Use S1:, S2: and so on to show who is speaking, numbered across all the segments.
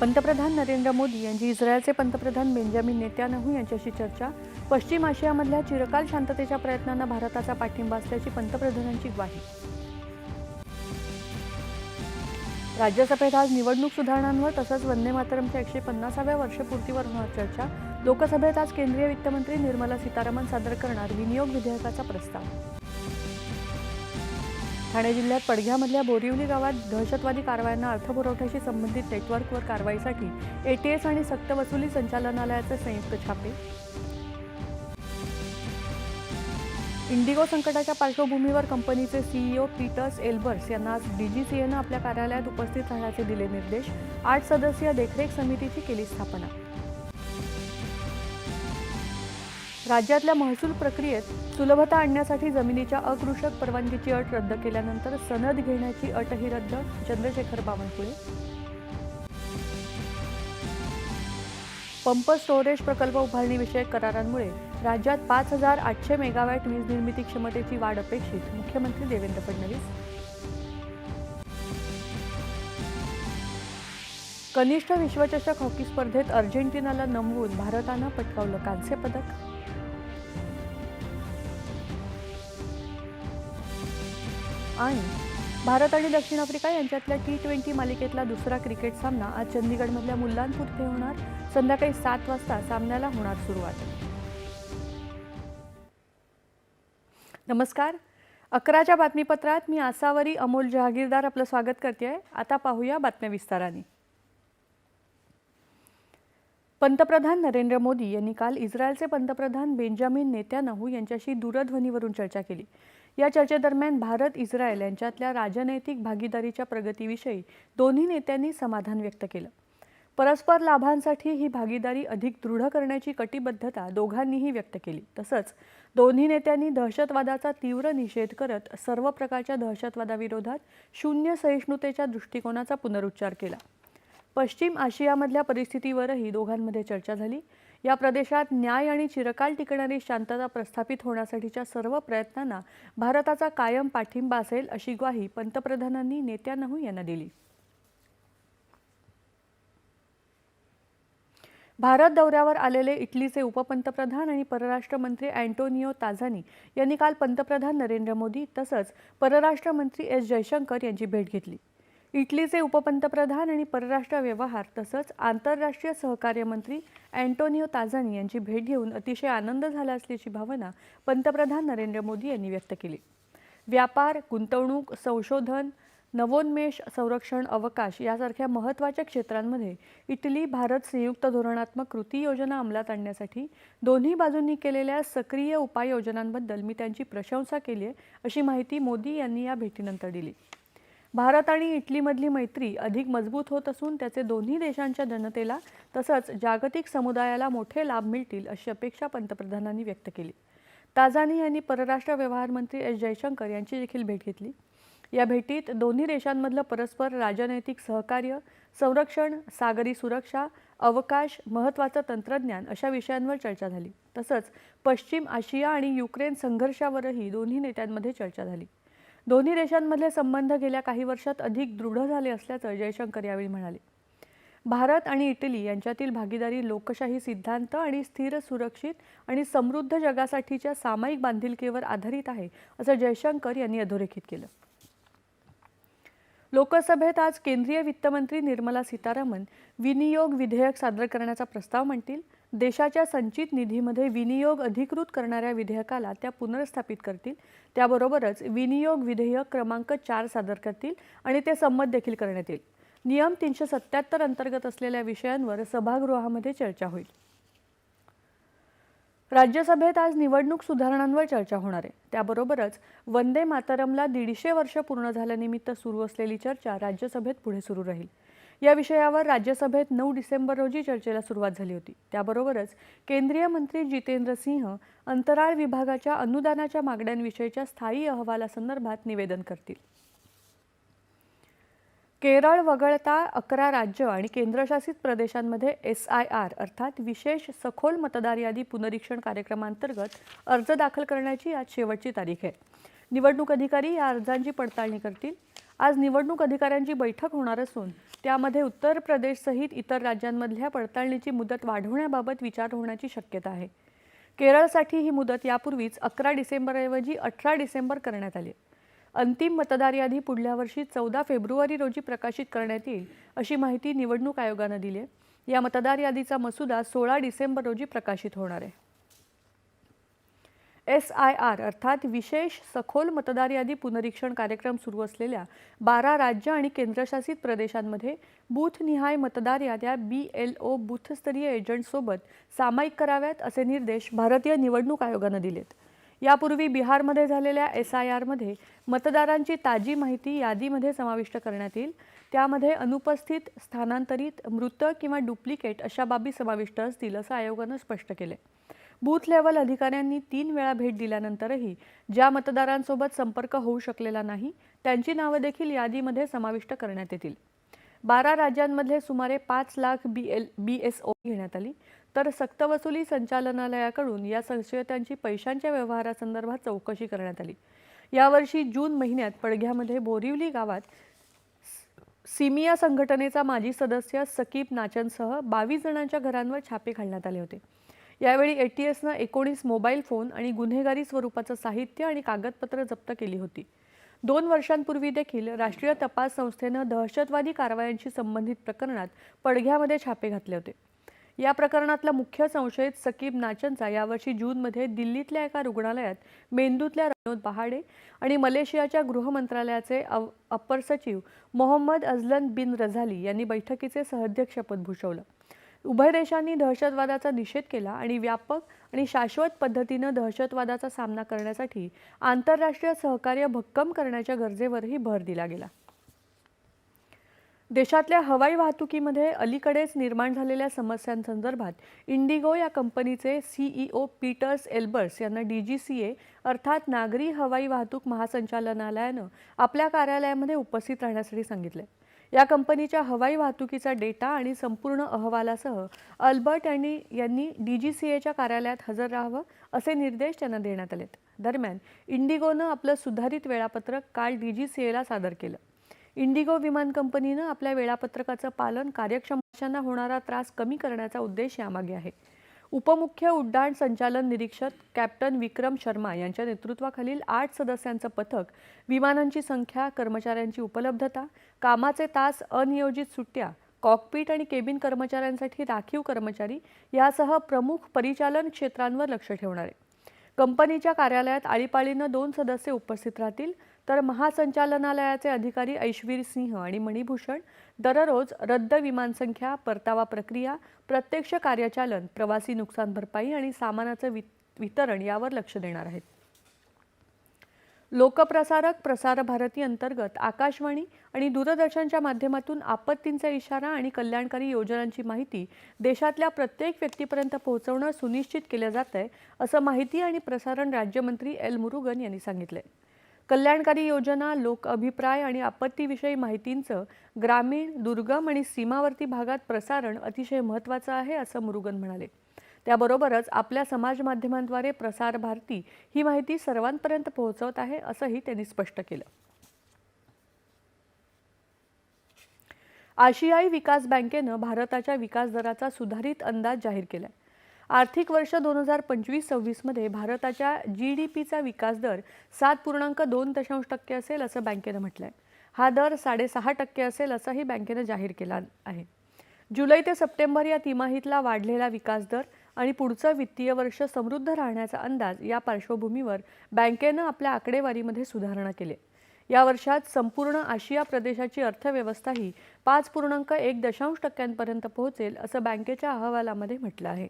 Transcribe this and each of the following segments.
S1: पंतप्रधान नरेंद्र मोदी यांची इस्रायलचे पंतप्रधान बेंजामिन नेत्यानहू यांच्याशी चर्चा पश्चिम आशियामधल्या चिरकाल शांततेच्या प्रयत्नांना भारताचा पाठिंबा असल्याची पंतप्रधानांची ग्वाही राज्यसभेत आज निवडणूक सुधारणांवर तसंच वंदे मातरमच्या एकशे पन्नासाव्या वर्षपूर्तीवर होणार चर्चा लोकसभेत आज केंद्रीय वित्तमंत्री निर्मला सीतारामन सादर करणार विनियोग विधेयकाचा प्रस्ताव ठाणे जिल्ह्यात पडघ्यामधल्या बोरिवली गावात दहशतवादी कारवायांना अर्थपुरवठ्याशी संबंधित नेटवर्कवर कारवाईसाठी एटीएस आणि सक्तवसुली संचालनालयाचे संयुक्त छापे इंडिगो संकटाच्या पार्श्वभूमीवर कंपनीचे सीईओ e पीटर्स एल्बर्स यांना आज डीजीसीएनं आपल्या कार्यालयात उपस्थित राहण्याचे दिले निर्देश आठ सदस्यीय देखरेख समितीची केली स्थापना राज्यातल्या महसूल प्रक्रियेत सुलभता आणण्यासाठी जमिनीच्या अकृषक परवानगीची अट रद्द केल्यानंतर सनद घेण्याची अटही रद्द चंद्रशेखर बावनकुळे पंप स्टोरेज प्रकल्प उभारणीविषयक करारांमुळे राज्यात पाच हजार आठशे मेगावॅट वीज निर्मिती क्षमतेची वाढ अपेक्षित मुख्यमंत्री देवेंद्र फडणवीस कनिष्ठ विश्वचषक हॉकी स्पर्धेत अर्जेंटिनाला नमवून भारतानं पटकावलं कांस्य पदक आणि भारत आणि दक्षिण आफ्रिका यांच्यातल्या टी ट्वेंटी मालिकेतला दुसरा क्रिकेट सामना आज चंदीगडमधल्या मुल्लानपूर इथे होणार संध्याकाळी सात वाजता सामन्याला होणार सुरुवात नमस्कार अकराच्या बातमीपत्रात मी आसावरी अमोल जहागीरदार आपलं स्वागत करते आहे आता पाहूया बातम्या विस्ताराने पंतप्रधान नरेंद्र मोदी यांनी काल इस्रायलचे पंतप्रधान बेंजामिन नेत्यानाहू यांच्याशी दूरध्वनीवरून चर्चा केली या चर्चेदरम्यान भारत इस्रायल यांच्यातल्या राजनैतिक भागीदारीच्या प्रगतीविषयी दोन्ही नेत्यांनी समाधान व्यक्त केलं परस्पर लाभांसाठी ही भागीदारी अधिक दृढ करण्याची कटिबद्धता दोघांनीही व्यक्त केली तसंच दोन्ही नेत्यांनी दहशतवादाचा तीव्र निषेध करत सर्व प्रकारच्या दहशतवादाविरोधात शून्य सहिष्णुतेच्या दृष्टिकोनाचा पुनरुच्चार केला पश्चिम आशियामधल्या परिस्थितीवरही दोघांमध्ये चर्चा झाली या प्रदेशात न्याय आणि चिरकाल टिकणारी शांतता प्रस्थापित होण्यासाठीच्या सर्व प्रयत्नांना भारताचा कायम पाठिंबा असेल अशी ग्वाही पंतप्रधानांनी नेत्यानहू यांना दिली भारत दौऱ्यावर आलेले इटलीचे उपपंतप्रधान आणि परराष्ट्र मंत्री अँटोनिओ ताझानी यांनी काल पंतप्रधान नरेंद्र मोदी तसंच परराष्ट्र मंत्री एस जयशंकर यांची भेट घेतली इटलीचे उपपंतप्रधान आणि परराष्ट्र व्यवहार तसंच आंतरराष्ट्रीय सहकार्यमंत्री अँटोनियो अँटोनिओ ताजानी यांची भेट घेऊन अतिशय आनंद झाला असल्याची भावना पंतप्रधान नरेंद्र मोदी यांनी व्यक्त केली व्यापार गुंतवणूक संशोधन नवोन्मेष संरक्षण अवकाश यासारख्या महत्त्वाच्या क्षेत्रांमध्ये इटली भारत संयुक्त धोरणात्मक कृती योजना अंमलात आणण्यासाठी दोन्ही बाजूंनी केलेल्या सक्रिय उपाययोजनांबद्दल मी त्यांची प्रशंसा केली आहे अशी माहिती मोदी यांनी या भेटीनंतर दिली भारत आणि इटलीमधली मैत्री अधिक मजबूत होत असून त्याचे दोन्ही देशांच्या जनतेला तसंच जागतिक समुदायाला मोठे लाभ मिळतील अशी अपेक्षा पंतप्रधानांनी व्यक्त केली ताजानी यांनी परराष्ट्र व्यवहार मंत्री एस जयशंकर यांची देखील भेट घेतली या भेटीत दोन्ही देशांमधलं परस्पर राजनैतिक सहकार्य संरक्षण सागरी सुरक्षा अवकाश महत्त्वाचं तंत्रज्ञान अशा विषयांवर चर्चा झाली तसंच पश्चिम आशिया आणि युक्रेन संघर्षावरही दोन्ही नेत्यांमध्ये चर्चा झाली दोन्ही देशांमधले संबंध गेल्या काही वर्षात अधिक दृढ झाले असल्याचं जयशंकर यावेळी म्हणाले भारत आणि इटली यांच्यातील भागीदारी लोकशाही सिद्धांत आणि स्थिर सुरक्षित आणि समृद्ध जगासाठीच्या सामायिक बांधिलकीवर आधारित आहे असं जयशंकर यांनी अधोरेखित केलं लोकसभेत आज केंद्रीय वित्तमंत्री निर्मला सीतारामन विनियोग विधेयक सादर करण्याचा प्रस्ताव मांडतील देशाच्या संचित निधीमध्ये विनियोग अधिकृत करणाऱ्या विधेयकाला त्या पुनर्स्थापित करतील त्याबरोबरच विनियोग विधेयक क्रमांक चार सादर करतील आणि ते संमत देखील करण्यात येईल नियम तीनशे सत्याहत्तर अंतर्गत असलेल्या विषयांवर सभागृहामध्ये चर्चा होईल राज्यसभेत आज निवडणूक सुधारणांवर चर्चा होणार आहे त्याबरोबरच वंदे मातरमला दीडशे वर्ष पूर्ण झाल्यानिमित्त सुरू असलेली चर्चा राज्यसभेत पुढे सुरू राहील या विषयावर राज्यसभेत नऊ डिसेंबर रोजी चर्चेला सुरुवात झाली होती त्याबरोबरच केंद्रीय मंत्री जितेंद्र सिंह अंतराळ विभागाच्या अनुदानाच्या मागण्यांविषयीच्या स्थायी अहवालासंदर्भात निवेदन करतील केरळ वगळता अकरा राज्य आणि केंद्रशासित प्रदेशांमध्ये एस आय आर अर्थात विशेष सखोल मतदार यादी पुनरीक्षण कार्यक्रमांतर्गत अर्ज दाखल करण्याची आज शेवटची तारीख आहे निवडणूक अधिकारी या अर्जांची पडताळणी करतील आज निवडणूक अधिकाऱ्यांची बैठक होणार असून त्यामध्ये उत्तर प्रदेशसहित इतर राज्यांमधल्या पडताळणीची मुदत वाढवण्याबाबत विचार होण्याची शक्यता आहे केरळसाठी ही मुदत यापूर्वीच अकरा डिसेंबरऐवजी अठरा डिसेंबर करण्यात आली अंतिम मतदार यादी पुढल्या वर्षी चौदा फेब्रुवारी रोजी प्रकाशित करण्यात येईल अशी माहिती निवडणूक आयोगानं दिली आहे या मतदार यादीचा मसुदा सोळा डिसेंबर रोजी प्रकाशित होणार आहे एस आय आर अर्थात विशेष सखोल मतदार यादी पुनरीक्षण कार्यक्रम सुरू असलेल्या बारा राज्य आणि केंद्रशासित प्रदेशांमध्ये बूथनिहाय मतदार याद्या बी एल ओ बूथस्तरीय एजंटसोबत सामायिक कराव्यात असे निर्देश भारतीय निवडणूक आयोगानं दिलेत यापूर्वी बिहारमध्ये झालेल्या एस आय आरमध्ये मतदारांची ताजी माहिती यादीमध्ये समाविष्ट करण्यात येईल त्यामध्ये अनुपस्थित स्थानांतरित मृत किंवा डुप्लिकेट अशा बाबी समाविष्ट असतील असं आयोगानं स्पष्ट केलं बूथ लेवल अधिकाऱ्यांनी तीन वेळा भेट दिल्यानंतरही ज्या मतदारांसोबत संपर्क होऊ शकलेला नाही त्यांची नावं देखील यादीमध्ये समाविष्ट करण्यात येतील बारा राज्यांमध्ये सुमारे पाच lakh B L B S O घेण्यात आली तर सक्तवसुली संचालनालयाकडून या संशयितांची पैशांच्या व्यवहारासंदर्भात चौकशी करण्यात आली यावर्षी जून महिन्यात पडघ्यामध्ये बोरिवली गावात सिमिया संघटनेचा माजी सदस्य सकीब नाचनसह बावीस जणांच्या घरांवर छापे घालण्यात आले होते यावेळी एटीएसनं एकोणीस मोबाईल फोन आणि गुन्हेगारी स्वरूपाचं साहित्य आणि कागदपत्र जप्त केली होती दोन वर्षांपूर्वी देखील राष्ट्रीय तपास संस्थेनं दहशतवादी कारवायांशी संबंधित प्रकरणात पडघ्यामध्ये छापे घातले होते या प्रकरणातला मुख्य संशयित सकीब नाचनचा यावर्षी जूनमध्ये दिल्लीतल्या एका रुग्णालयात मेंदूतल्या रनोद पहाडे आणि मलेशियाच्या गृहमंत्रालयाचे अपर सचिव मोहम्मद अजलन बिन रझाली यांनी बैठकीचे सहअध्यक्षपद भूषवलं उभय देशांनी दहशतवादाचा निषेध केला आणि व्यापक आणि शाश्वत पद्धतीनं दहशतवादाचा सामना करण्यासाठी आंतरराष्ट्रीय सहकार्य भक्कम करण्याच्या गरजेवरही भर दिला गेला देशातल्या हवाई वाहतुकीमध्ये अलीकडेच निर्माण झालेल्या समस्यांसंदर्भात इंडिगो या कंपनीचे सीईओ e पीटर्स एल्बर्स यांना डी जी सी ए अर्थात नागरी हवाई वाहतूक महासंचालनालयानं आपल्या कार्यालयामध्ये उपस्थित राहण्यासाठी सांगितलं या कंपनीच्या हवाई वाहतुकीचा डेटा आणि संपूर्ण अहवालासह अल्बर्ट यांनी यांनी डी जी सी एच्या कार्यालयात हजर राहावं असे निर्देश त्यांना देण्यात आले दरम्यान इंडिगोनं आपलं सुधारित वेळापत्रक काल डी जी सी एला सादर केलं इंडिगो विमान कंपनीनं आपल्या वेळापत्रकाचं पालन कार्यक्षम होणारा त्रास कमी करण्याचा उद्देश यामागे आहे उपमुख्य उड्डाण संचालन निरीक्षक कॅप्टन विक्रम शर्मा यांच्या नेतृत्वाखालील आठ सदस्यांचं पथक विमानांची संख्या कर्मचाऱ्यांची उपलब्धता कामाचे तास अनियोजित सुट्ट्या कॉकपीट आणि केबिन कर्मचाऱ्यांसाठी राखीव कर्मचारी यासह प्रमुख परिचालन क्षेत्रांवर लक्ष ठेवणार आहे कंपनीच्या कार्यालयात आळीपाळीनं दोन सदस्य उपस्थित राहतील तर महासंचालनालयाचे अधिकारी ऐश्वर सिंह आणि मणिभूषण दररोज रद्द विमानसंख्या परतावा प्रक्रिया प्रत्यक्ष कार्यचालन प्रवासी नुकसान भरपाई आणि सामानाचं वितरण यावर लक्ष देणार आहेत लोकप्रसारक प्रसार भारती अंतर्गत आकाशवाणी आणि दूरदर्शनच्या माध्यमातून आपत्तींचा इशारा आणि कल्याणकारी योजनांची माहिती देशातल्या प्रत्येक व्यक्तीपर्यंत पोहोचवणं सुनिश्चित केलं जात आहे असं माहिती आणि प्रसारण राज्यमंत्री एल मुरुगन यांनी सांगितलं कल्याणकारी योजना लोक अभिप्राय आणि आपत्तीविषयी माहितींचं ग्रामीण दुर्गम आणि सीमावर्ती भागात प्रसारण अतिशय महत्त्वाचं आहे असं मुरुगन म्हणाले त्याबरोबरच आपल्या समाज माध्यमांद्वारे प्रसार भारती ही माहिती सर्वांपर्यंत पोहोचवत आहे असंही त्यांनी स्पष्ट केलं आशियाई विकास बँकेनं भारताच्या विकास दराचा सुधारित अंदाज जाहीर केला आर्थिक वर्ष दोन हजार पंचवीस सव्वीसमध्ये भारताच्या जी डी पीचा विकास दर सात पूर्णांक दोन दशांश टक्के असेल असं बँकेनं म्हटलं आहे हा दर साडेसहा टक्के असेल असंही बँकेनं जाहीर केला आहे जुलै ते सप्टेंबर या तिमाहीतला वाढलेला विकास दर आणि पुढचं वित्तीय वर्ष समृद्ध राहण्याचा अंदाज या पार्श्वभूमीवर बँकेनं आपल्या आकडेवारीमध्ये सुधारणा केली या वर्षात संपूर्ण आशिया प्रदेशाची अर्थव्यवस्था ही पाच पूर्णांक एक दशांश टक्क्यांपर्यंत पोहोचेल असं बँकेच्या अहवालामध्ये म्हटलं आहे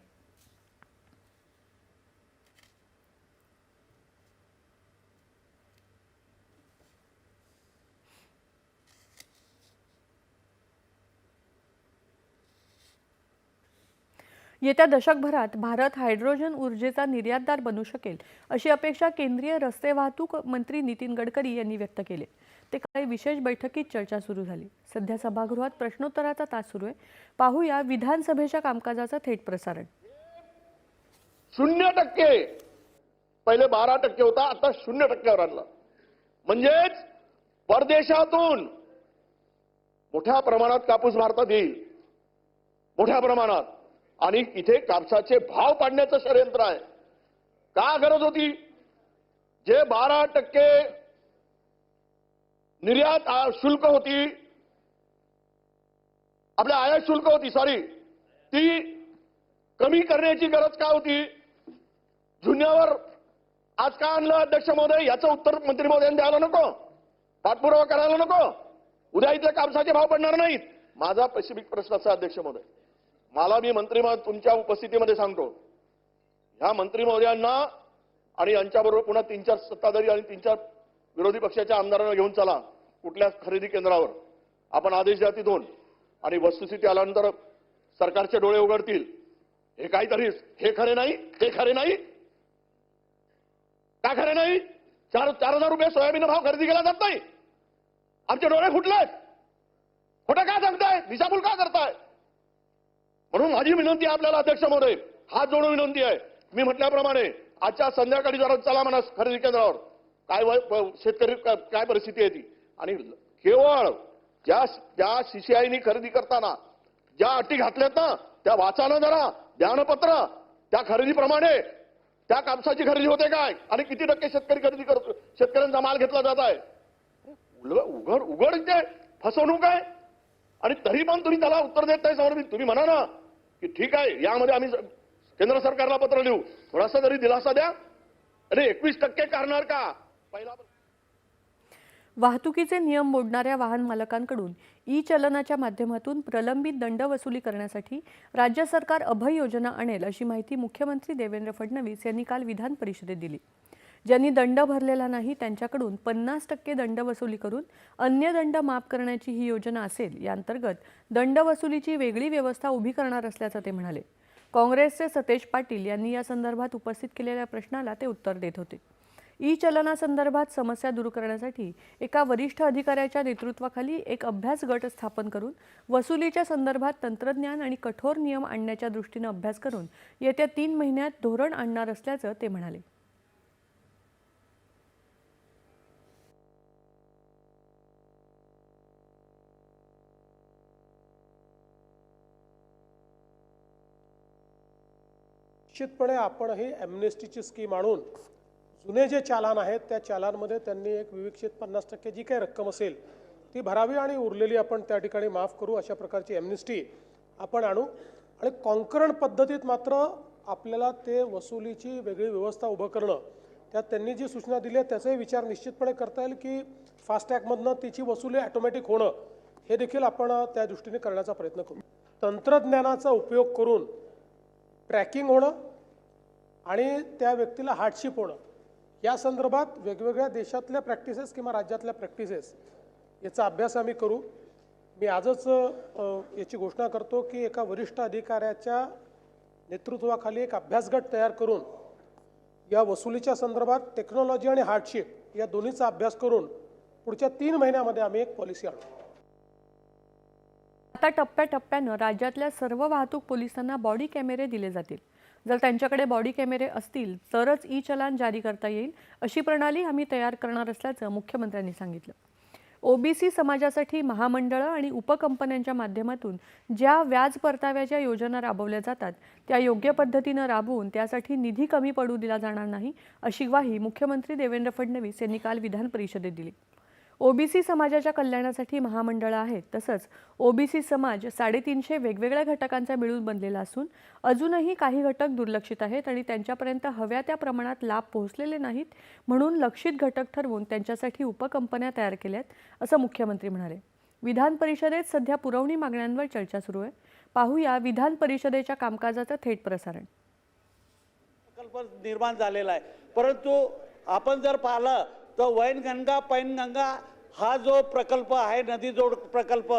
S1: येत्या दशकभरात भारत हायड्रोजन ऊर्जेचा निर्यातदार बनू शकेल अशी अपेक्षा केंद्रीय रस्ते वाहतूक मंत्री नितीन गडकरी यांनी व्यक्त केले ते काही विशेष बैठकीत चर्चा सुरू झाली सध्या सभागृहात प्रश्नोत्तराचा तास सुरू आहे पाहूया विधानसभेच्या कामकाजाचं थेट प्रसारण
S2: शून्य टक्के पहिले बारा टक्के होता आता शून्य टक्क्यावर आणला म्हणजेच परदेशातून मोठ्या प्रमाणात कापूस भारतात येईल मोठ्या प्रमाणात आणि इथे कापसाचे भाव पाडण्याचं षडयंत्र आहे का गरज होती जे बारा टक्के निर्यात शुल्क होती आपल्या आयात शुल्क होती सॉरी ती कमी करण्याची गरज का होती जुन्यावर आज का आणलं अध्यक्ष महोदय याचं उत्तर मंत्री महोदयांनी द्यायला नको पाठपुरावा करायला नको उद्या इथे कापसाचे भाव पडणार नाहीत माझा पॅसिफिक प्रश्न असा अध्यक्ष महोदय मला मी मंत्री तुमच्या उपस्थितीमध्ये सांगतो ह्या मंत्री महोदयांना आणि यांच्याबरोबर पुन्हा तीन चार सत्ताधारी आणि तीन चार विरोधी पक्षाच्या आमदारांना घेऊन चला कुठल्या खरेदी केंद्रावर आपण आदेश द्या ती दोन आणि वस्तुस्थिती आल्यानंतर सरकारचे डोळे उघडतील हे काहीतरीच हे खरे नाही हे खरे नाही काय खरे नाही चार चार हजार रुपये सोयाबीन भाव खरेदी केला जात नाही आमचे डोळे फुटलेत खोटं काय सांगताय दिशाभूल काय करताय म्हणून माझी विनंती आपल्याला अध्यक्ष महोदय हात जोडून विनंती आहे मी म्हटल्याप्रमाणे आजच्या संध्याकाळी जरा चला म्हणा खरेदी केंद्रावर काय शेतकरी काय परिस्थिती आहे ती आणि केवळ ज्या ज्या सीसीआयनी खरेदी करताना ज्या अटी घातल्यात ना त्या वाचानं जरा ज्ञानपत्र त्या खरेदीप्रमाणे त्या कापसाची खरेदी होते काय आणि किती टक्के शेतकरी खरेदी करतो शेतकऱ्यांचा माल घेतला जात आहे उघड उघड फसवणूक आहे आणि तरी पण तुम्ही त्याला उत्तर देत नाही समर्पित तुम्ही म्हणा ना की ठीक आहे यामध्ये आम्ही केंद्र सरकारला पत्र लिहू थोडासा तरी दिलासा द्या अरे एकवीस टक्के करणार का
S1: पहिला वाहतुकीचे नियम मोडणाऱ्या वाहन मालकांकडून ई चलनाच्या माध्यमातून प्रलंबित दंड वसुली करण्यासाठी राज्य सरकार अभय योजना आणेल अशी माहिती मुख्यमंत्री देवेंद्र फडणवीस यांनी काल विधान परिषदेत दिली ज्यांनी दंड भरलेला नाही त्यांच्याकडून पन्नास टक्के दंड वसुली करून अन्य दंड माफ करण्याची ही योजना असेल याअंतर्गत दंड वसुलीची वेगळी व्यवस्था उभी करणार असल्याचं ते म्हणाले काँग्रेसचे सतेज पाटील यांनी या संदर्भात उपस्थित केलेल्या प्रश्नाला ते उत्तर देत होते ई चलनासंदर्भात समस्या दूर करण्यासाठी एका वरिष्ठ अधिकाऱ्याच्या नेतृत्वाखाली एक अभ्यास गट स्थापन करून वसुलीच्या संदर्भात तंत्रज्ञान आणि कठोर नियम आणण्याच्या दृष्टीनं अभ्यास करून येत्या तीन महिन्यात धोरण आणणार असल्याचं ते म्हणाले
S3: निश्चितपणे आपण ही ॲमनेस्टीची स्कीम आणून जुने जे चालान आहेत त्या चालानमध्ये त्यांनी एक विवेक्षित पन्नास टक्के जी काही रक्कम असेल ती भरावी आणि उरलेली आपण त्या ठिकाणी माफ करू अशा प्रकारची ॲमनेस्टी आपण आणू आणि कॉन्करण पद्धतीत मात्र आपल्याला ते वसुलीची वेगळी व्यवस्था उभं करणं त्यात त्यांनी जी सूचना दिली आहे त्याचाही विचार निश्चितपणे करता येईल की फास्टॅगमधनं तिची वसुली ॲटोमॅटिक होणं हे देखील आपण त्या दृष्टीने करण्याचा प्रयत्न करू तंत्रज्ञानाचा उपयोग करून ट्रॅकिंग होणं आणि त्या व्यक्तीला हार्डशिप होणं या संदर्भात वेगवेगळ्या देशातल्या प्रॅक्टिसेस किंवा राज्यातल्या प्रॅक्टिसेस याचा अभ्यास आम्ही करू मी आजच याची घोषणा करतो की एका वरिष्ठ अधिकाऱ्याच्या नेतृत्वाखाली एक अभ्यास गट तयार करून या वसुलीच्या संदर्भात टेक्नॉलॉजी आणि हार्डशिप या दोन्हीचा अभ्यास करून पुढच्या तीन महिन्यामध्ये आम्ही एक पॉलिसी आणू
S1: आता टप्प्याटप्प्यानं राज्यातल्या सर्व वाहतूक पोलिसांना बॉडी कॅमेरे दिले जातील जर त्यांच्याकडे बॉडी कॅमेरे असतील तरच ई चलान जारी करता येईल अशी प्रणाली आम्ही तयार करणार असल्याचं मुख्यमंत्र्यांनी सांगितलं ओबीसी समाजासाठी महामंडळं आणि उपकंपन्यांच्या माध्यमातून ज्या व्याज परताव्याच्या योजना राबवल्या जातात त्या योग्य पद्धतीनं राबवून त्यासाठी निधी कमी पडू दिला जाणार नाही अशी ग्वाही मुख्यमंत्री देवेंद्र फडणवीस यांनी काल विधान परिषदेत दिली ओबीसी समाजाच्या कल्याणासाठी महामंडळं आहेत तसंच ओबीसी समाज साडेतीनशे वेगवेगळ्या घटकांचा मिळून बनलेला असून अजूनही काही घटक दुर्लक्षित आहेत आणि त्यांच्यापर्यंत हव्या त्या प्रमाणात लाभ पोहोचलेले नाहीत म्हणून लक्षित घटक ठरवून त्यांच्यासाठी उपकंपन्या तयार केल्यात असं मुख्यमंत्री म्हणाले विधान परिषदेत सध्या पुरवणी मागण्यांवर चर्चा सुरू आहे पाहूया विधान परिषदेच्या कामकाजाचं थेट प्रसारण
S4: निर्माण झालेला आहे परंतु आपण जर पाहिलं तर वैनगंगा पैनगंगा हा जो प्रकल्प आहे नदी जोड प्रकल्प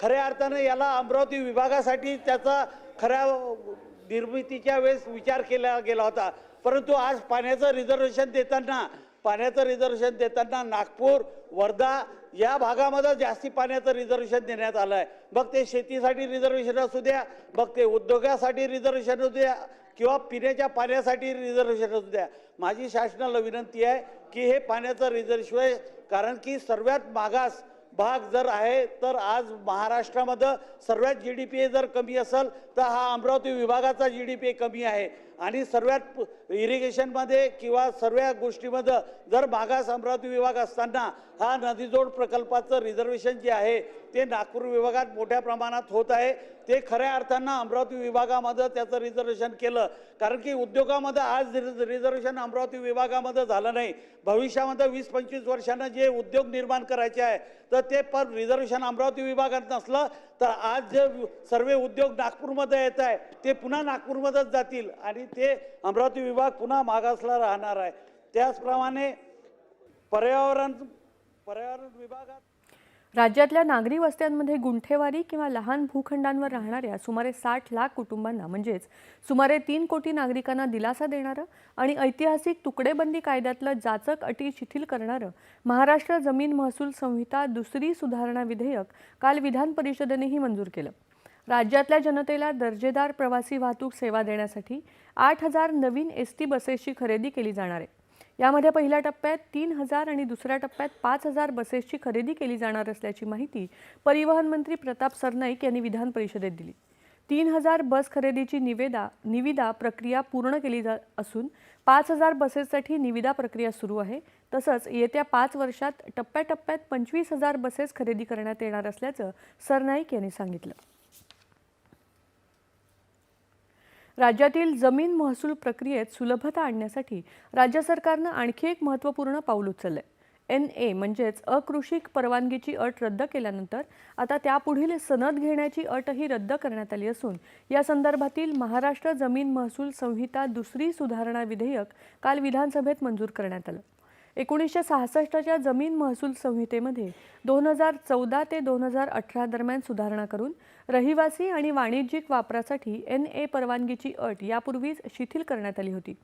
S4: खऱ्या अर्थानं याला अमरावती विभागासाठी त्याचा खऱ्या निर्मितीच्या वेळेस विचार केला गेला होता परंतु आज पाण्याचं रिझर्वेशन देताना पाण्याचं रिझर्वेशन देताना नागपूर वर्धा या भागामध्ये जास्ती पाण्याचं रिझर्वेशन देण्यात आलं आहे मग ते शेतीसाठी रिझर्वेशन असू द्या मग ते उद्योगासाठी रिझर्वेशन असू द्या किंवा पिण्याच्या पाण्यासाठी रिझर्वेशन असू द्या माझी शासनाला विनंती आहे की हे पाण्याचं रिझर्वेशन कारण की सर्वात मागास भाग जर आहे तर आज महाराष्ट्रामध्ये सर्वात जी डी पी ए जर कमी असेल तर हा अमरावती विभागाचा जी डी पी ए कमी आहे आणि सर्वात इरिगेशनमध्ये किंवा सर्व गोष्टीमध्ये जर मागास अमरावती विभाग असताना हा नदीजोड प्रकल्पाचं रिझर्वेशन जे आहे ते नागपूर विभागात मोठ्या प्रमाणात होत आहे ते खऱ्या अर्थानं अमरावती विभागामध्ये त्याचं रिझर्वेशन केलं कारण की उद्योगामध्ये आज रिझर्वेशन अमरावती विभागामध्ये झालं नाही भविष्यामध्ये वीस पंचवीस वर्षानं जे उद्योग निर्माण करायचे आहे तर ते पण रिझर्वेशन अमरावती विभागात नसलं तर आज जे सर्व उद्योग नागपूरमध्ये येत आहे ते पुन्हा नागपूरमध्येच जातील आणि ते अमरावती विभाग पुन्हा मागासला राहणार आहे त्याचप्रमाणे पर्यावरण पर्यावरण विभागात
S1: राज्यातल्या नागरी वस्त्यांमध्ये गुंठेवारी किंवा लहान भूखंडांवर राहणाऱ्या सुमारे साठ लाख कुटुंबांना म्हणजेच सुमारे तीन कोटी नागरिकांना दिलासा देणारं आणि ऐतिहासिक तुकडेबंदी कायद्यातलं जाचक अटी शिथिल करणारं महाराष्ट्र जमीन महसूल संहिता दुसरी सुधारणा विधेयक काल विधान परिषदेनेही मंजूर केलं राज्यातल्या जनतेला दर्जेदार प्रवासी वाहतूक सेवा देण्यासाठी आठ हजार नवीन एस टी बसेसची खरेदी केली जाणार आहे यामध्ये पहिल्या टप्प्यात तीन हजार आणि दुसऱ्या टप्प्यात पाच हजार बसेसची खरेदी केली जाणार असल्याची माहिती परिवहन मंत्री प्रताप सरनाईक यांनी विधान परिषदेत दिली तीन हजार बस खरेदीची निवेदा निविदा प्रक्रिया पूर्ण केली जा असून पाच हजार बसेससाठी निविदा प्रक्रिया सुरू आहे तसंच येत्या पाच वर्षात टप्प्याटप्प्यात पंचवीस हजार बसेस खरेदी करण्यात येणार असल्याचं सरनाईक यांनी सांगितलं राज्यातील जमीन महसूल प्रक्रियेत सुलभता आणण्यासाठी राज्य सरकारनं आणखी एक महत्त्वपूर्ण पाऊल उचललंय एन ए म्हणजेच अकृषिक परवानगीची अट रद्द केल्यानंतर आता त्यापुढील सनद घेण्याची अटही रद्द करण्यात आली असून या संदर्भातील महाराष्ट्र जमीन महसूल संहिता दुसरी सुधारणा विधेयक काल विधानसभेत मंजूर करण्यात आलं एकोणीसशे सहासष्टच्या जमीन महसूल संहितेमध्ये दोन हजार चौदा ते दोन हजार अठरा दरम्यान सुधारणा करून रहिवासी आणि वाणिज्यिक वापरासाठी एन ए परवानगीची अट यापूर्वीच शिथिल करण्यात आली होती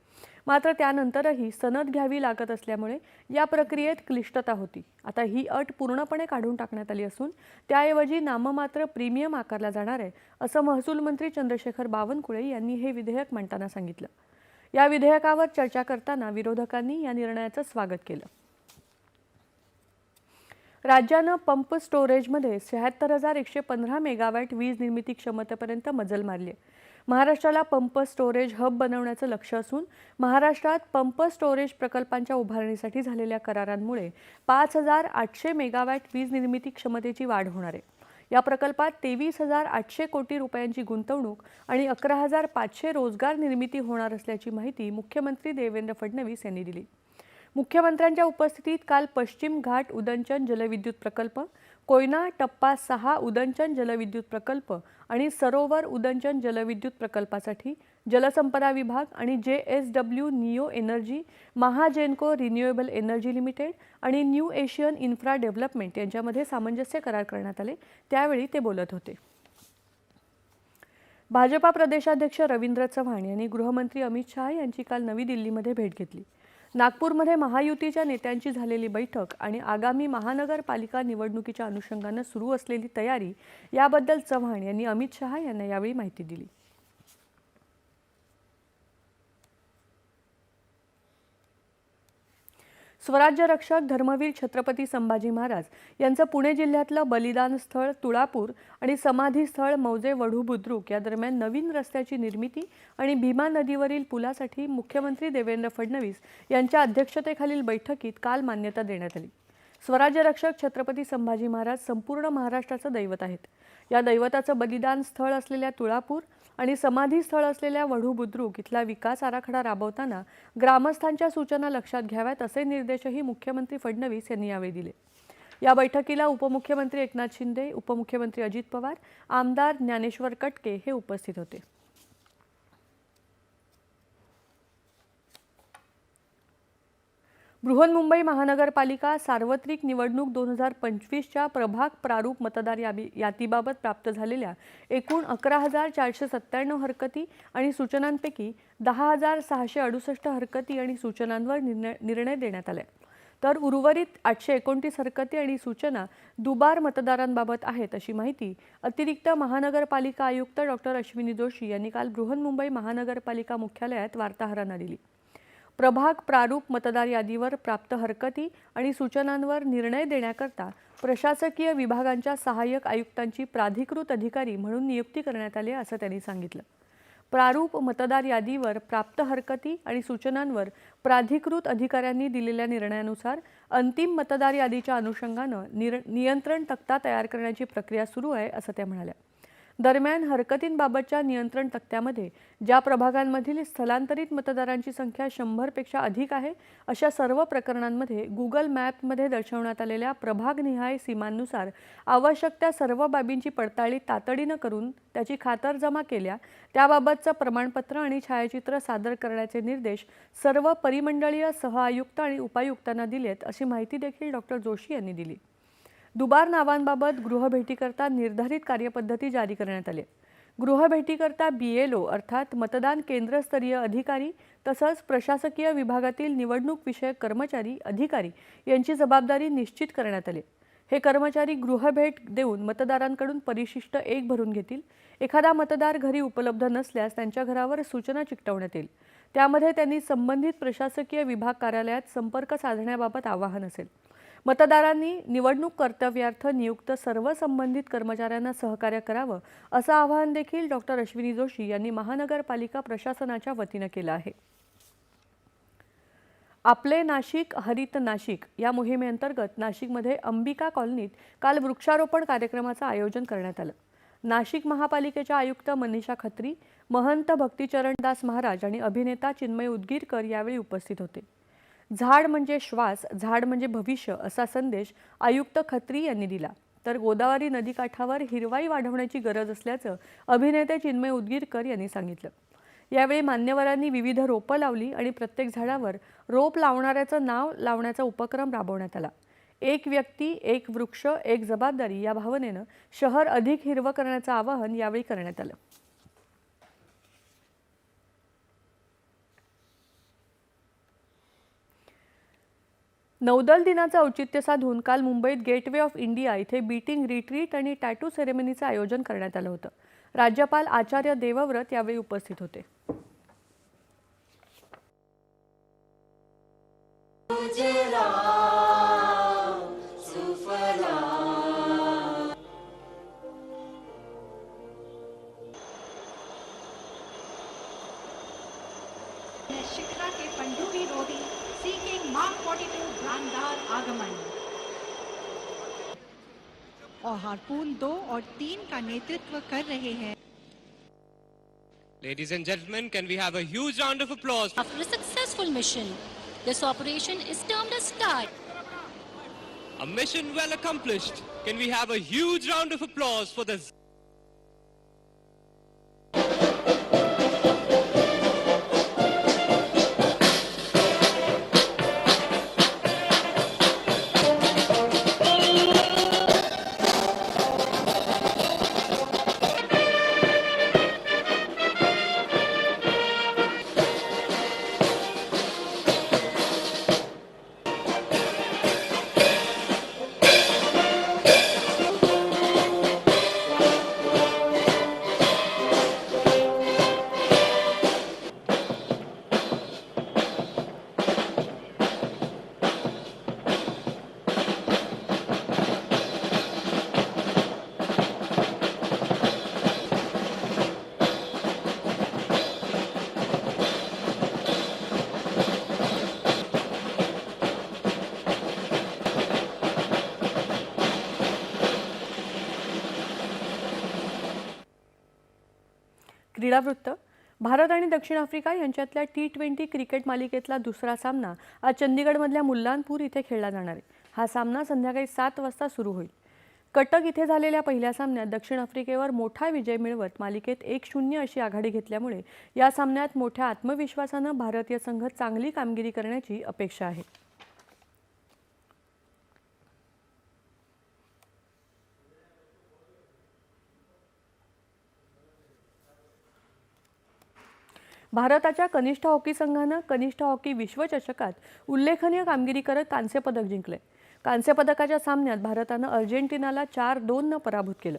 S1: मात्र त्यानंतरही सनद घ्यावी लागत असल्यामुळे या प्रक्रियेत क्लिष्टता होती आता ही अट पूर्णपणे काढून टाकण्यात आली असून त्याऐवजी नाममात्र प्रीमियम आकारला जाणार आहे असं महसूल मंत्री चंद्रशेखर बावनकुळे यांनी हे विधेयक मांडताना सांगितलं या विधेयकावर चर्चा करताना विरोधकांनी या निर्णयाचं स्वागत केलं राज्यानं पंप स्टोरेजमध्ये शहात्तर हजार एकशे पंधरा मेगावॅट वीज निर्मिती क्षमतेपर्यंत मजल मारली आहे महाराष्ट्राला पंप स्टोरेज हब बनवण्याचं लक्ष असून महाराष्ट्रात पंप स्टोरेज प्रकल्पांच्या उभारणीसाठी झालेल्या करारांमुळे पाच हजार आठशे मेगावॅट वीज निर्मिती क्षमतेची वाढ होणार आहे या प्रकल्पात तेवीस हजार आठशे कोटी रुपयांची गुंतवणूक आणि अकरा हजार पाचशे रोजगार निर्मिती होणार असल्याची माहिती मुख्यमंत्री देवेंद्र फडणवीस यांनी दिली मुख्यमंत्र्यांच्या उपस्थितीत काल पश्चिम घाट उदंचन जलविद्युत प्रकल्प कोयना टप्पा सहा उदंचन जलविद्युत प्रकल्प आणि सरोवर उदंचन जलविद्युत प्रकल्पासाठी जलसंपदा विभाग आणि J S W neo energy Mahagenco renewable energy limited आणि न्यू एशियन इन्फ्रा डेव्हलपमेंट यांच्यामध्ये सामंजस्य करार करण्यात आले त्यावेळी ते बोलत होते भाजपा प्रदेशाध्यक्ष रवींद्र चव्हाण यांनी गृहमंत्री अमित शहा यांची काल नवी दिल्लीमध्ये भेट घेतली नागपूरमध्ये महायुतीच्या नेत्यांची झालेली बैठक आणि आगामी महानगरपालिका निवडणुकीच्या अनुषंगानं सुरू असलेली तयारी याबद्दल चव्हाण यांनी अमित शहा यांना यावेळी माहिती दिली स्वराज्य रक्षक धर्मवीर छत्रपती संभाजी महाराज यांचं पुणे जिल्ह्यातलं बलिदान स्थळ तुळापूर आणि समाधी स्थळ मौजे वढू बुद्रुक या दरम्यान नवीन रस्त्याची निर्मिती आणि भीमा नदीवरील पुलासाठी मुख्यमंत्री देवेंद्र फडणवीस यांच्या अध्यक्षतेखालील बैठकीत काल मान्यता देण्यात आली स्वराज्य रक्षक छत्रपती संभाजी महाराज संपूर्ण महाराष्ट्राचं दैवत आहेत या दैवताचं बलिदान स्थळ असलेल्या तुळापूर आणि समाधी स्थळ असलेल्या वढू बुद्रुक इथला विकास आराखडा राबवताना ग्रामस्थांच्या सूचना लक्षात घ्याव्यात असे निर्देशही मुख्यमंत्री फडणवीस यांनी यावेळी दिले या बैठकीला उपमुख्यमंत्री एकनाथ शिंदे उपमुख्यमंत्री अजित पवार आमदार ज्ञानेश्वर कटके हे उपस्थित होते बृहन्मुंबई महानगरपालिका सार्वत्रिक निवडणूक दोन हजार पंचवीसच्या प्रभाग प्रारूप मतदार यादी यादीबाबत प्राप्त झालेल्या एकूण अकरा हजार चारशे सत्त्याण्णव हरकती आणि सूचनांपैकी दहा हजार सहाशे अडुसष्ट हरकती आणि सूचनांवर निर्णय निर्णय देण्यात आले तर उर्वरित आठशे एकोणतीस हरकती आणि सूचना दुबार मतदारांबाबत आहेत अशी माहिती अतिरिक्त महानगरपालिका आयुक्त डॉक्टर अश्विनी जोशी यांनी काल बृहन्मुंबई महानगरपालिका मुख्यालयात वार्ताहरांना दिली प्रभाग प्रारूप मतदार यादीवर प्राप्त हरकती आणि सूचनांवर निर्णय देण्याकरता प्रशासकीय विभागांच्या सहाय्यक आयुक्तांची प्राधिकृत अधिकारी म्हणून नियुक्ती करण्यात आली असं त्यांनी सांगितलं प्रारूप मतदार यादीवर प्राप्त हरकती आणि सूचनांवर प्राधिकृत अधिकाऱ्यांनी दिलेल्या निर्णयानुसार अंतिम मतदार यादीच्या अनुषंगानं निर नियंत्रण तक्ता तयार करण्याची प्रक्रिया सुरू आहे असं त्या म्हणाल्या दरम्यान हरकतींबाबतच्या नियंत्रण तक्त्यामध्ये ज्या प्रभागांमधील स्थलांतरित मतदारांची संख्या शंभरपेक्षा अधिक आहे अशा सर्व प्रकरणांमध्ये गुगल मॅपमध्ये दर्शवण्यात आलेल्या प्रभागनिहाय सीमांनुसार आवश्यक त्या सर्व बाबींची पडताळणी तातडीनं करून त्याची खातरजमा केल्या त्याबाबतचं प्रमाणपत्र आणि छायाचित्र सादर करण्याचे निर्देश सर्व परिमंडळीय सहआयुक्त आणि उपायुक्तांना दिलेत अशी माहिती देखील डॉक्टर जोशी यांनी दिली दुबार नावांबाबत गृहभेटीकरता निर्धारित कार्यपद्धती जारी करण्यात आली गृहभेटीकरता बी एल ओ अर्थात मतदान केंद्रस्तरीय अधिकारी तसंच प्रशासकीय विभागातील निवडणूक विषयक कर्मचारी अधिकारी यांची जबाबदारी निश्चित करण्यात आली हे कर्मचारी गृहभेट देऊन मतदारांकडून परिशिष्ट एक भरून घेतील एखादा मतदार घरी उपलब्ध नसल्यास त्यांच्या घरावर सूचना चिकटवण्यात येईल त्यामध्ये त्यांनी संबंधित प्रशासकीय विभाग कार्यालयात संपर्क साधण्याबाबत आवाहन असेल मतदारांनी निवडणूक कर्तव्यार्थ नियुक्त सर्व संबंधित कर्मचाऱ्यांना सहकार्य करावं असं आवाहन देखील डॉक्टर अश्विनी जोशी यांनी महानगरपालिका प्रशासनाच्या वतीनं केलं आहे आपले नाशिक हरित नाशिक या मोहिमेअंतर्गत नाशिकमध्ये अंबिका कॉलनीत काल वृक्षारोपण कार्यक्रमाचं आयोजन करण्यात आलं नाशिक महापालिकेच्या आयुक्त मनीषा खत्री महंत भक्तीचरणदास महाराज आणि अभिनेता चिन्मय उदगीरकर यावेळी उपस्थित होते झाड म्हणजे श्वास झाड म्हणजे भविष्य असा संदेश आयुक्त खत्री यांनी दिला तर गोदावरी नदीकाठावर हिरवाई वाढवण्याची गरज असल्याचं अभिनेते चिन्मय उदगीरकर यांनी सांगितलं यावेळी मान्यवरांनी विविध रोपं लावली आणि प्रत्येक झाडावर रोप लावणाऱ्याचं नाव लावण्याचा उपक्रम राबवण्यात आला एक व्यक्ती एक वृक्ष एक जबाबदारी या भावनेनं शहर अधिक हिरवं करण्याचं आवाहन यावेळी करण्यात आलं नौदल दिनाचं औचित्य साधून काल मुंबईत गेटवे ऑफ इंडिया इथे बीटिंग रिट्रीट आणि टॅटू सेरेमनीचं आयोजन करण्यात आलं होतं राज्यपाल आचार्य देवव्रत यावेळी उपस्थित होते शानदार आगमन और हारपून दो और तीन का नेतृत्व कर रहे हैं Ladies and gentlemen, can we have a huge round of applause? After a successful mission, this operation is termed as START. A mission well accomplished. Can we have a huge round of applause for this? क्रीडा वृत्त भारत आणि दक्षिण Africa यांच्यातल्या T twenty cricket मालिकेतला दुसरा सामना आज चंदीगडमधल्या मुल्लानपूर इथे खेळला जाणार आहे हा सामना संध्याकाळी सात वाजता सुरू होईल कटक इथे झालेल्या पहिल्या सामन्यात दक्षिण आफ्रिकेवर मोठा विजय मिळवत मालिकेत एक शून्य अशी आघाडी घेतल्यामुळे या सामन्यात मोठ्या आत्मविश्वासानं भारतीय संघ चांगली कामगिरी करण्याची अपेक्षा आहे भारताच्या कनिष्ठ हॉकी संघानं कनिष्ठ हॉकी विश्वचषकात उल्लेखनीय कामगिरी करत कांस्यपदक जिंकले पदकाच्या सामन्यात भारतानं अर्जेंटिनाला चार दोननं पराभूत केलं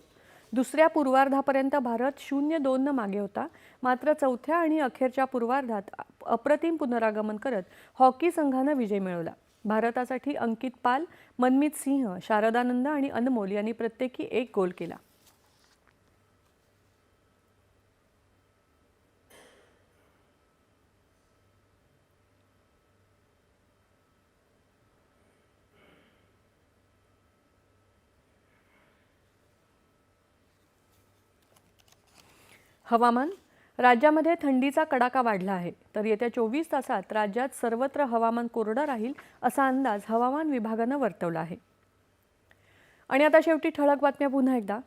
S1: दुसऱ्या पूर्वार्धापर्यंत भारत शून्य दोननं मागे होता मात्र चौथ्या आणि अखेरच्या पूर्वार्धात अप्रतिम पुनरागमन करत हॉकी संघानं विजय मिळवला भारतासाठी अंकित पाल मनमित सिंह शारदानंद आणि अनमोल यांनी प्रत्येकी एक गोल केला हवामान राज्यामध्ये थंडीचा कडाका वाढला आहे तर येत्या चोवीस तासात राज्यात सर्वत्र हवामान कोरडं राहील असा अंदाज हवामान विभागानं वर्तवला आहे आणि आता शेवटी ठळक बातम्या पुन्हा एकदा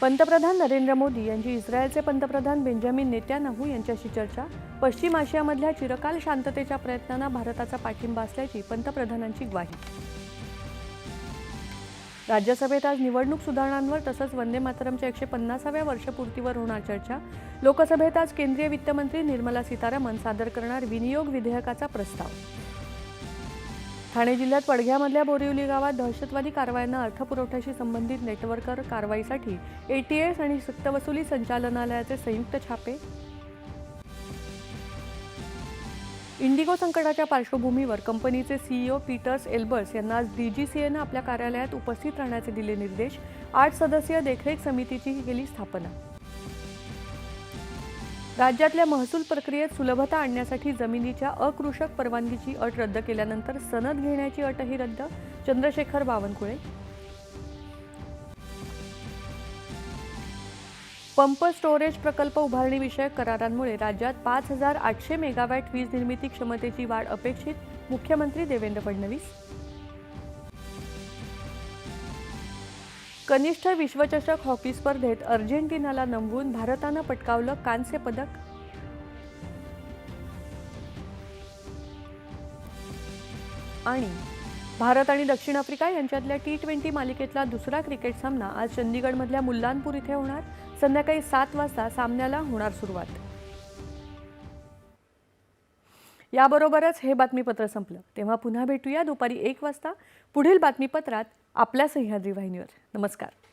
S1: पंतप्रधान नरेंद्र मोदी यांची इस्रायलचे पंतप्रधान बेंजामिन नेत्यानाहू यांच्याशी चर्चा पश्चिम आशियामधल्या चिरकाल शांततेच्या प्रयत्नांना भारताचा पाठिंबा असल्याची पंतप्रधानांची ग्वाही राज्यसभेत आज निवडणूक सुधारणांवर तसंच वंदे मातरमच्या एकशे पन्नासाव्या वर्षपूर्तीवर होणार चर्चा लोकसभेत आज केंद्रीय वित्तमंत्री निर्मला सीतारामन सादर करणार विनियोग विधेयकाचा प्रस्ताव ठाणे जिल्ह्यात पडघ्यामधल्या बोरिवली गावात दहशतवादी कारवायांना अर्थपुरवठ्याशी संबंधित नेटवर्कर कारवाईसाठी एटीएस आणि सक्तवसुली संचालनालयाचे संयुक्त छापे इंडिगो संकटाच्या पार्श्वभूमीवर कंपनीचे सीईओ पीटर्स एल्बर्स यांना आज डी जी सी एनं आपल्या कार्यालयात उपस्थित राहण्याचे दिले निर्देश आठ सदस्यीय देखरेख समितीची केली स्थापना राज्यातल्या महसूल प्रक्रियेत सुलभता आणण्यासाठी जमिनीच्या अकृषक परवानगीची अट रद्द केल्यानंतर सनद घेण्याची अटही रद्द चंद्रशेखर बावनकुळे पंप स्टोरेज प्रकल्प उभारणीविषयक करारांमुळे राज्यात पाच हजार आठशे मेगावॅट वीज निर्मिती क्षमतेची वाढ अपेक्षित मुख्यमंत्री देवेंद्र फडणवीस कनिष्ठ विश्वचषक हॉकी स्पर्धेत अर्जेंटिनाला नमवून भारतानं पटकावलं कांस्य पदक आणि भारत आणि दक्षिण आफ्रिका यांच्यातल्या टी ट्वेंटी मालिकेतला दुसरा क्रिकेट सामना आज चंदीगडमधल्या मुल्लानपूर इथे होणार संध्याकाळी सात वाजता सामन्याला होणार सुरुवात याबरोबरच हे बातमीपत्र संपलं तेव्हा पुन्हा भेटूया दुपारी एक वाजता पुढील बातमीपत्रात आपल्या सह्याद्री वाहिनीवर नमस्कार